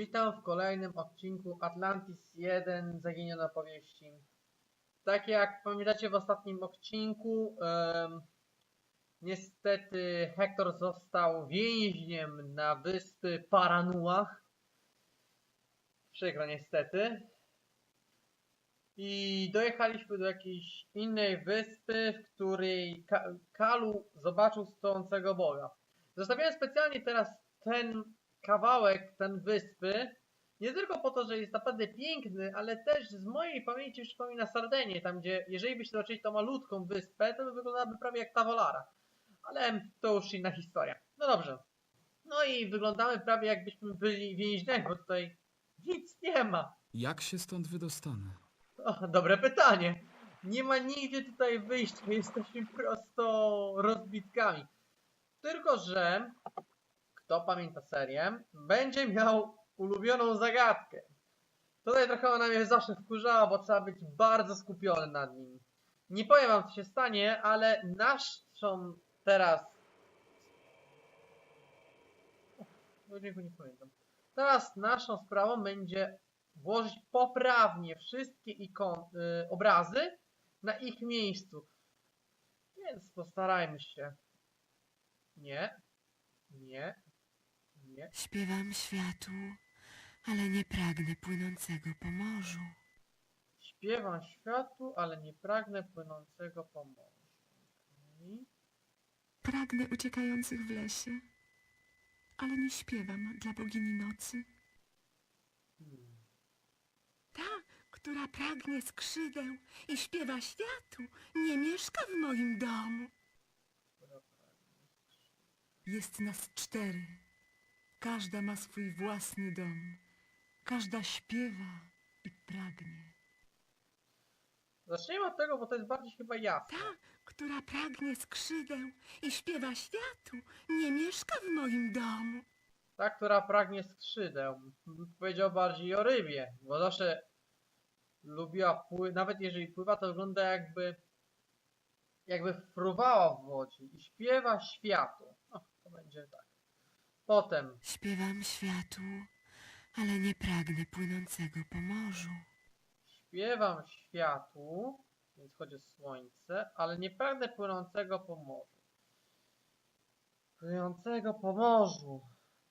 Witam w kolejnym odcinku Atlantis 1 Zaginione opowieści. Tak jak pamiętacie w ostatnim odcinku, em, niestety Hektor został więźniem na wyspy Paranuach. Przykro niestety. I dojechaliśmy do jakiejś innej wyspy, w której Ka Kalu zobaczył stojącego Boga. Zostawiłem specjalnie teraz ten kawałek, ten wyspy, nie tylko po to, że jest naprawdę piękny, ale też z mojej pamięci przypomina Sardenię, tam gdzie, jeżeli byście zobaczyli tą malutką wyspę, to by wyglądałaby prawie jak Tavolara. Ale to już inna historia. No dobrze. No i wyglądamy prawie jakbyśmy byli więźniami, bo tutaj nic nie ma. Jak się stąd wydostanę? O, dobre pytanie. Nie ma nigdzie tutaj wyjścia, jesteśmy prosto rozbitkami. Tylko, że kto pamięta serię, będzie miał ulubioną zagadkę. Tutaj trochę ona mnie zawsze wkurzała, bo trzeba być bardzo skupiony nad nim. Nie powiem wam co się stanie, ale naszą teraz... Dziękuję, nie pamiętam. Teraz naszą sprawą będzie włożyć poprawnie wszystkie ikon, y, obrazy na ich miejscu. Więc postarajmy się. Nie. Nie. Nie. Śpiewam światu, ale nie pragnę płynącego po morzu. Śpiewam światu, ale nie pragnę płynącego po morzu. Okej. Pragnę uciekających w lesie, ale nie śpiewam dla bogini nocy. Hmm. Ta, która pragnie skrzydeł i śpiewa światu, nie mieszka w moim domu. Jest nas cztery. Każda ma swój własny dom. Każda śpiewa i pragnie. Zacznijmy od tego, bo to jest bardziej chyba jasne. Ta, która pragnie skrzydeł i śpiewa światu, nie mieszka w moim domu. Ta, która pragnie skrzydeł. Powiedział bardziej o rybie, bo zawsze lubiła pływać, nawet jeżeli pływa, to wygląda jakby jakby fruwała w wodzie i śpiewa światu. O, to będzie tak. Potem Śpiewam światu, ale nie pragnę płynącego po morzu. śpiewam światu, więc chodzi o słońce, ale nie pragnę płynącego po morzu. Płynącego po morzu.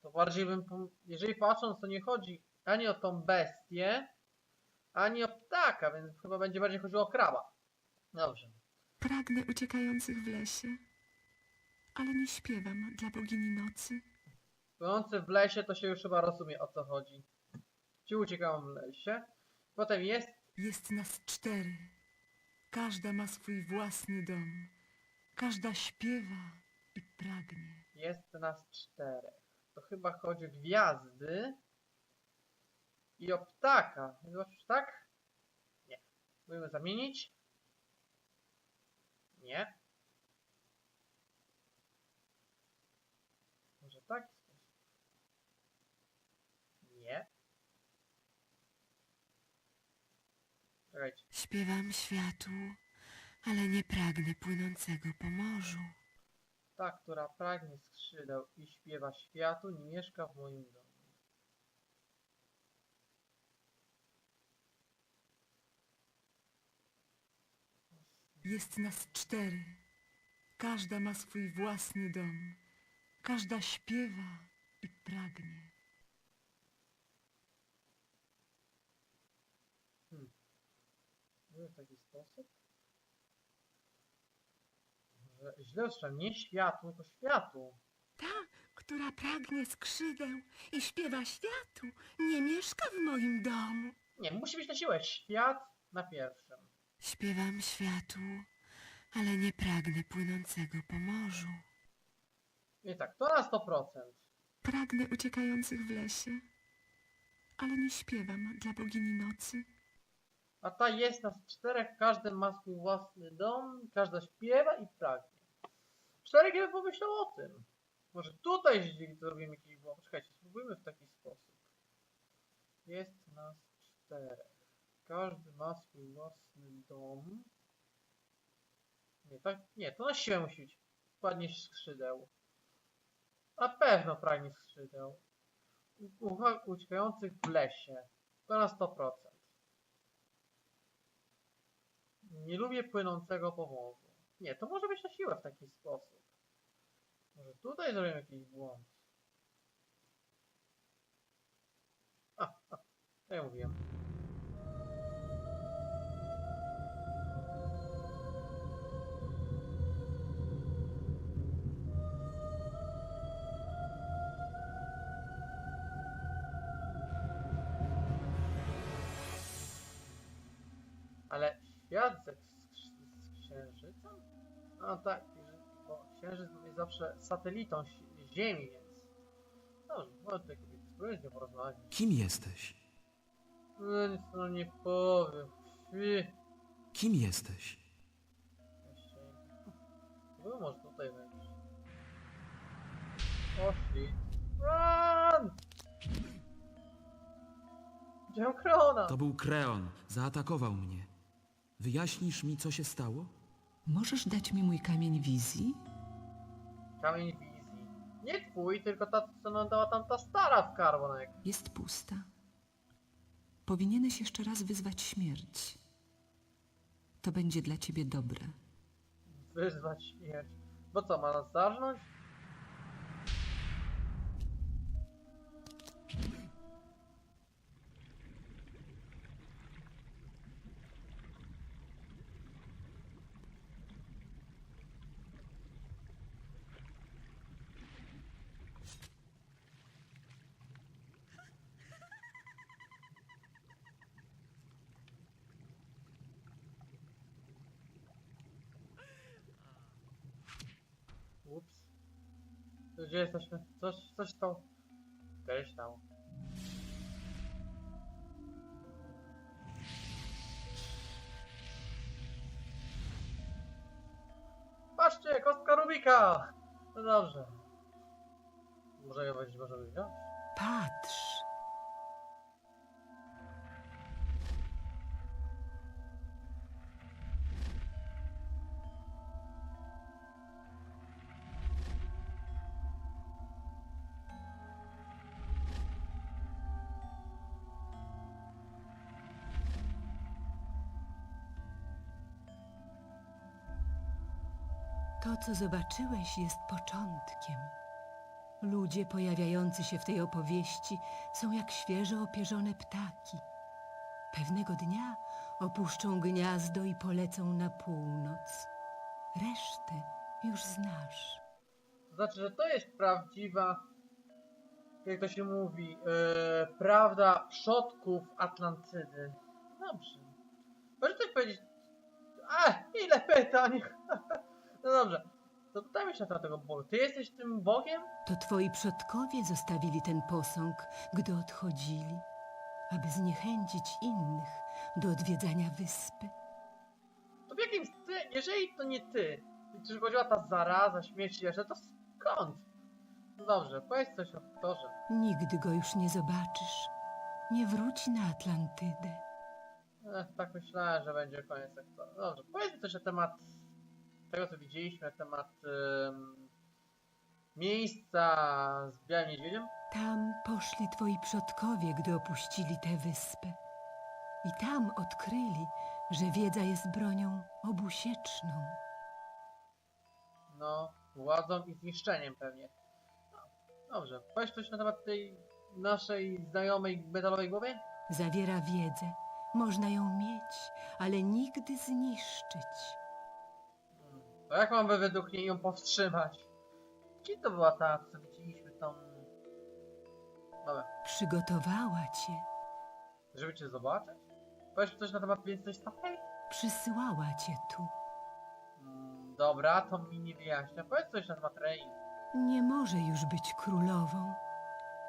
To bardziej bym, jeżeli patrząc, to nie chodzi ani o tą bestię, ani o ptaka, więc chyba będzie bardziej chodziło o kraba. Dobrze. Pragnę uciekających w lesie, ale nie śpiewam dla bogini nocy. Płynący w lesie to się już chyba rozumie o co chodzi. Ci uciekają w lesie. Potem jest Jest nas cztery. Każda ma swój własny dom. Każda śpiewa i pragnie. Jest nas czterech. To chyba chodzi o gwiazdy i o ptaka. Zobaczysz, tak? Nie. Spróbujemy zamienić. Nie. Może w taki sposób. Nie. Czekajcie. Śpiewam światu, ale nie pragnę płynącego po morzu. Ta, która pragnie skrzydeł i śpiewa światu, nie mieszka w moim domu. Jest nas cztery. Każda ma swój własny dom. Każda śpiewa i pragnie. Może w taki sposób? Może źle usłyszałem, nie światu, tylko światu. Ta, która pragnie skrzydeł i śpiewa światu, nie mieszka w moim domu. Nie, musi być na siłę świat na pierwszym. Śpiewam światu, ale nie pragnę płynącego po morzu. I tak, to na 100%. Pragnę uciekających w lesie, ale nie śpiewam dla bogini nocy. A ta jest nas czterech, każdy ma swój własny dom, każda śpiewa i pragnie. Czterech ja bym pomyślał o tym. Może tutaj zrobimy jakiś błąd. Czekajcie, spróbujmy w taki sposób. Jest nas czterech. Każdy ma swój własny dom. Nie, tak, nie, to na siłę musi być. Padnie skrzydeł. Na pewno pragnie skrzydeł. uciekających w lesie. To na 100%. Nie lubię płynącego powozu. Nie, to może być na siłę w taki sposób. Może tutaj zrobię jakiś błąd. A, a, to ja mówiłem. Świat z, z, księżyca? A tak, bo księżyc jest zawsze satelitą zi- Ziemi, więc... Dobrze, może tutaj kobiety spróbuję z nią porozmawiać. Kim jesteś? No nic no nie powiem. Fy. Kim jesteś? Jeszcze... Był może tutaj wejść. Poszli. Run! Widziałem Krona! To był Kreon. Zaatakował mnie. Wyjaśnisz mi, co się stało? Możesz dać mi mój kamień wizji? Kamień wizji. Nie twój, tylko ta, co nam dała tam ta stara w karbonek. Jest pusta. Powinieneś jeszcze raz wyzwać śmierć. To będzie dla ciebie dobre. Wyzwać śmierć. Bo co, ma nas zarżnąć? Ups. To Gdzie jesteśmy? Coś, coś stało. Gdzieś stało. Patrzcie, kostka Rubika! No dobrze. Może ją będzie możemy wziąć? Patrz! To, co zobaczyłeś, jest początkiem. Ludzie pojawiający się w tej opowieści są jak świeżo opierzone ptaki. Pewnego dnia opuszczą gniazdo i polecą na północ. Resztę już znasz. To znaczy, że to jest prawdziwa, jak to się mówi, e, prawda przodków Atlantydy. Dobrze. Może coś powiedzieć? A, ile pytań! no dobrze. To pytajmy się na tego Boga. Ty jesteś tym Bogiem? To twoi przodkowie zostawili ten posąg, gdy odchodzili, aby zniechęcić innych do odwiedzania wyspy. To w jakim ty, jeżeli to nie ty, czy chodziła ta zaraza, śmierć jeszcze, to skąd? No dobrze, powiedz coś o Hektorze. Nigdy go już nie zobaczysz. Nie wróci na Atlantydę. Ech, tak myślałem, że będzie koniec Hektora. Dobrze, powiedz coś na temat tego, co widzieliśmy, na temat em, miejsca z Białym Niedźwiedziem. Tam poszli twoi przodkowie, gdy opuścili tę wyspę. I tam odkryli, że wiedza jest bronią obusieczną. No, władzą i zniszczeniem pewnie. No, dobrze, powiedz coś na temat tej naszej znajomej metalowej głowie? Zawiera wiedzę. Można ją mieć, ale nigdy zniszczyć. To jak mamy według niej ją powstrzymać? Gdzie to była ta, co widzieliśmy tą... Dobra, Przygotowała cię, żeby cię zobaczyć? Powiedz coś na temat więcej starej? przysłała cię tu. Mm, dobra, to mi nie wyjaśnia. Powiedz coś na temat Rei. Nie może już być królową.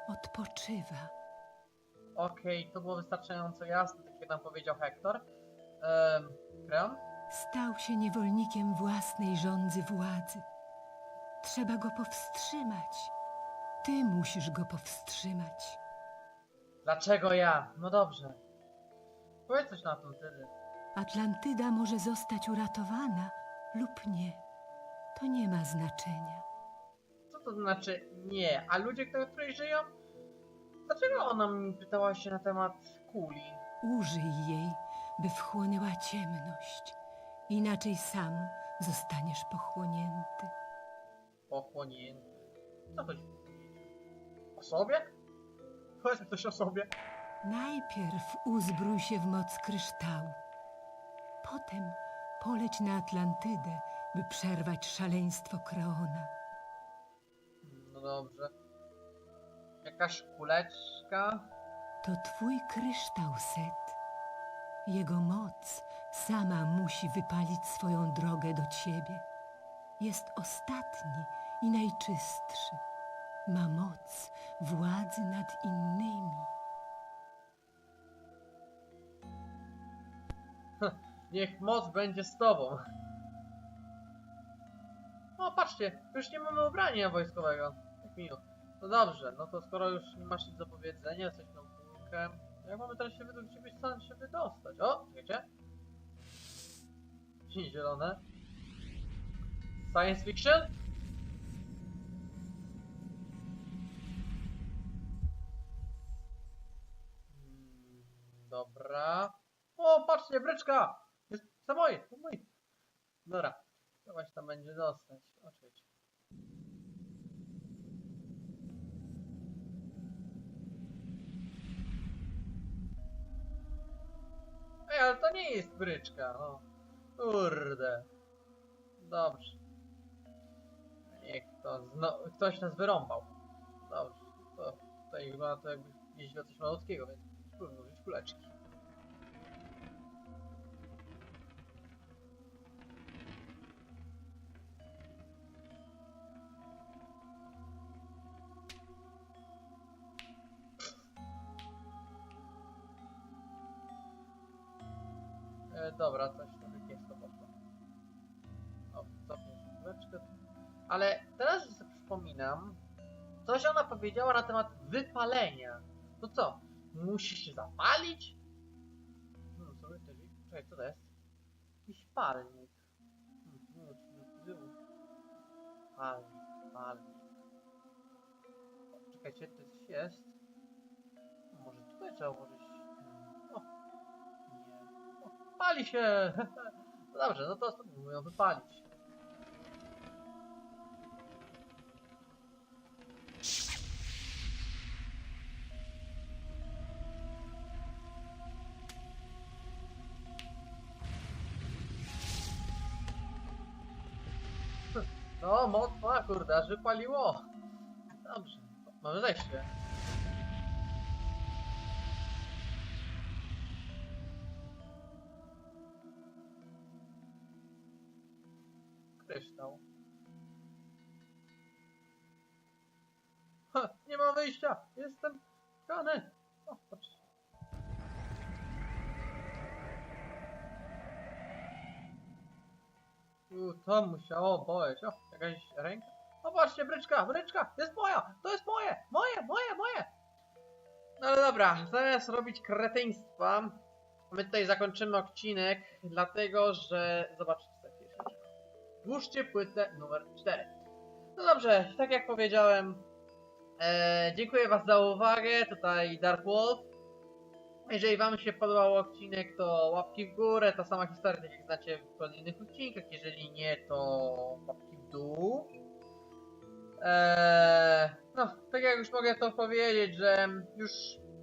Odpoczywa. Okej, to było wystarczająco jasne, tak jak nam powiedział Hektor. Ehm, Kreon? Stał się niewolnikiem własnej rządzy władzy. Trzeba go powstrzymać. Ty musisz go powstrzymać. Dlaczego ja? No dobrze. Powiedz coś na ten tyle. Atlantyda może zostać uratowana lub nie. To nie ma znaczenia. Co to znaczy nie? A ludzie, którzy żyją? Dlaczego ona mi pytała się na temat kuli? Użyj jej, by wchłonęła ciemność. Inaczej sam zostaniesz pochłonięty. Pochłonięty. Co chodzi? O sobie? Powiedz mi coś o sobie. Najpierw uzbrój się w moc kryształu. Potem poleć na Atlantydę, by przerwać szaleństwo Kreona. No dobrze. Jakaś kuleczka. To twój kryształ, Set. Jego moc sama musi wypalić swoją drogę do ciebie. Jest ostatni i najczystszy. Ma moc władzy nad innymi. Niech moc będzie z tobą. O, patrzcie, już nie mamy ubrania wojskowego. Jak miło. No dobrze, no to skoro już nie masz nic do powiedzenia, jesteś tą kulkę. Jak mamy teraz się wydostać, gdzieś stąd się wydostać? O, wiecie? Cień zielone. Science fiction? Mm, Dobra. O, patrzcie, bryczka! Jest to moje, to moje. Dobra, chyba się tam będzie dostać. Oczywiście. Ej, ale to nie jest bryczka, no. Kurde. Dobrze. Niech to zno... ktoś nas wyrąbał. Dobrze, to tutaj wygląda to jakby jeździło coś malutkiego, więc spróbujmy użyć kuleczki. Ale teraz sobie przypominam, coś ona powiedziała na temat wypalenia. To co? Musi się zapalić? Hmm, sobie też... Czekaj, co to jest? Jakiś palnik. Hmm, to. Palnik, palnik. Czekajcie, to coś jest. Może tutaj trzeba włożyć... hmm, O, nie. O, pali się! No dobrze, no to ją wypalić. Kurde, aż wypaliło. Dobrze, mamy zejście. Kryształ. Ha, nie ma wyjścia! Jestem kany! O, patrz. U, to musiało boleć. O, jakaś ręka. O, patrzcie, bryczka, bryczka! Jest moja! To jest moje! Moje, moje, moje! No ale dobra, zamiast robić kretyństwa, my tutaj zakończymy odcinek, dlatego że... Zobaczcie, tak jeszcze. Włóżcie płytę numer 4. No dobrze, tak jak powiedziałem, e, dziękuję Was za uwagę. Tutaj Dark Wolf. Jeżeli Wam się podobał odcinek, to łapki w górę. Ta sama historia, jak znacie w kolejnych odcinkach. Jeżeli nie, to łapki w dół. Eee, no, tak jak już mogę to powiedzieć, że już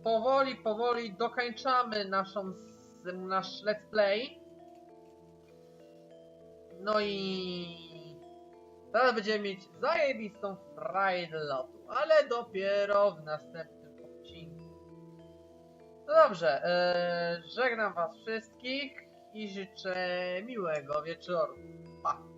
powoli, powoli dokończamy naszą, nasz let's play. No i teraz będziemy mieć zajebistą frajdę lotu, ale dopiero w następnym odcinku. No dobrze, e, żegnam was wszystkich i życzę miłego wieczoru. Pa!